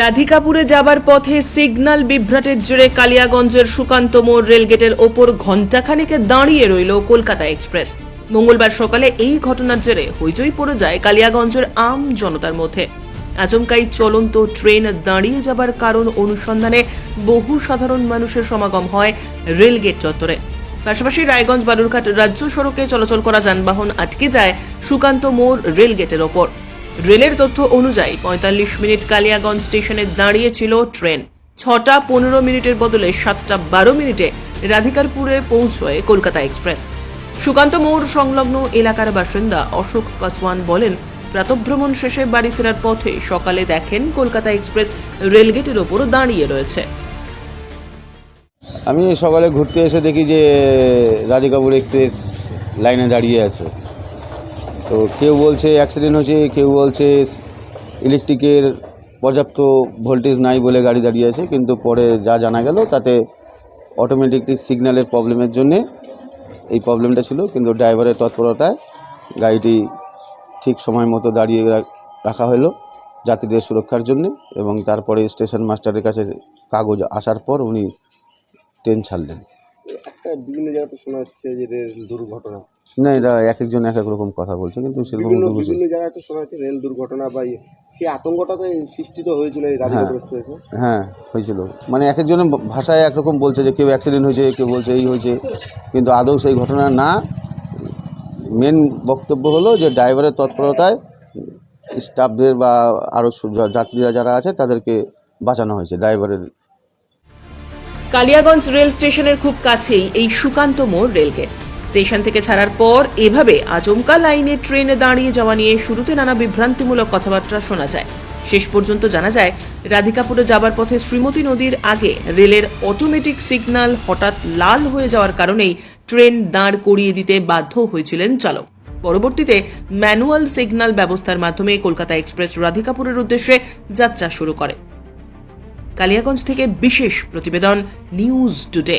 রাধিকাপুরে যাবার পথে সিগন্যাল বিভ্রাটের জেরে কালিয়াগঞ্জের সুকান্ত মোড় রেলগেটের ওপর ঘণ্টাখানেকে দাঁড়িয়ে রইল কলকাতা এক্সপ্রেস। মঙ্গলবার সকালে এই ঘটনার জেরে হইচই পড়ে যায় কালিয়াগঞ্জের আম জনতার মধ্যে। আচমকাই চলন্ত ট্রেন দাঁড়িয়ে যাবার কারণ অনুসন্ধানে বহু সাধারণ মানুষের সমাগম হয় রেলগেট চত্বরে। পাশাপাশি রায়গঞ্জ বালুরঘাট রাজ্য সড়কে চলাচল করা যানবাহন আটকে যায় সুকান্ত মোড় রেলগেটের ওপর। রেলের তথ্য অনুযায়ী পঁয়তাল্লিশ মিনিট কালিয়াগঞ্জ স্টেশনে দাঁড়িয়ে ছিল ট্রেন। ছটা পনেরো মিনিটের বদলে সাতটা বারো মিনিটে রাধিকারপুরে পৌঁছয় কলকাতা এক্সপ্রেস। সুকান্ত মোড় সংলগ্ন এলাকার বাসিন্দা অশোক পাসওয়ান বলেন, প্রাতভ্রমণ শেষে বাড়ি ফেরার পথে সকালে দেখেন কলকাতা এক্সপ্রেস রেলগেটের ওপর দাঁড়িয়ে রয়েছে। আমি সকালে ঘুরতে এসে দেখি যে রাধিকাপুর এক্সপ্রেস লাইনে দাঁড়িয়ে আছে। তো কেউ বলছে অ্যাক্সিডেন্ট হয়েছে, কেউ বলছে ইলেকট্রিকের পর্যাপ্ত ভোল্টেজ নাই বলে গাড়ি দাঁড়িয়ে আছে, কিন্তু পরে যা জানা গেল তাতে অটোমেটিকলি সিগন্যালের প্রবলেমের জন্যে এই প্রবলেমটা ছিল, কিন্তু ড্রাইভারের তৎপরতায় গাড়িটি ঠিক সময় মতো দাঁড়িয়ে রাখা হলো যাত্রীদের সুরক্ষার জন্যে এবং তারপরে স্টেশন মাস্টারের কাছে কাগজ আসার পর উনি ট্রেন ছাড়লেন। একটা বিভিন্ন জায়গাতে শোনা যাচ্ছে যে দুর্ঘটনা। না এটা এক একজন এক এক রকম কথা বলছে কিন্তু সেরকম বিভিন্ন তো বুঝি। বিভিন্ন জায়গাতে শোনা যাচ্ছে রেল দুর্ঘটনা বা ইয়ে। সেই আতঙ্কটা তো সৃষ্টি তো হয়েছিল এই রাধিকাপুর হ্যাঁ। হয়েছিল। মানে এক একজনের ভাষায় একরকম বলছে যে কেউ অ্যাক্সিডেন্ট হয়েছে কেউ বলছে এই হয়েছে কিন্তু আদৌ সেই ঘটনা না। মেন বক্তব্য হলো যে ড্রাইভারের তৎপরতায় স্টাফদের বা আরও যাত্রীরা যারা আছে তাদেরকে বাঁচানো হয়েছে ড্রাইভারের কালিয়াগঞ্জ রেল স্টেশনের খুব কাছেই এই সুকান্ত মোড় রেলগেট। স্টেশন থেকে ছাড়ার পর এভাবে আচমকা লাইনে ট্রেনে দাঁড়িয়ে যাওয়া নিয়ে শুরুতে নানা বিভ্রান্তিমূলক কথাবার্তা শোনা যায়। শেষ পর্যন্ত জানা যায়, রাধিকাপুরে যাবার পথে শ্রীমতী নদীর আগে রেলের অটোমেটিক সিগন্যাল হঠাৎ লাল হয়ে যাওয়ার কারণেই ট্রেন দাঁড় করিয়ে দিতে বাধ্য হয়েছিলেন চালক। পরবর্তীতে ম্যানুয়াল সিগন্যাল ব্যবস্থার মাধ্যমে কলকাতা এক্সপ্রেস রাধিকাপুরের উদ্দেশ্যে যাত্রা শুরু করে। কালিয়াগঞ্জ থেকে বিশেষ প্রতিবেদন, নিউজ টুডে।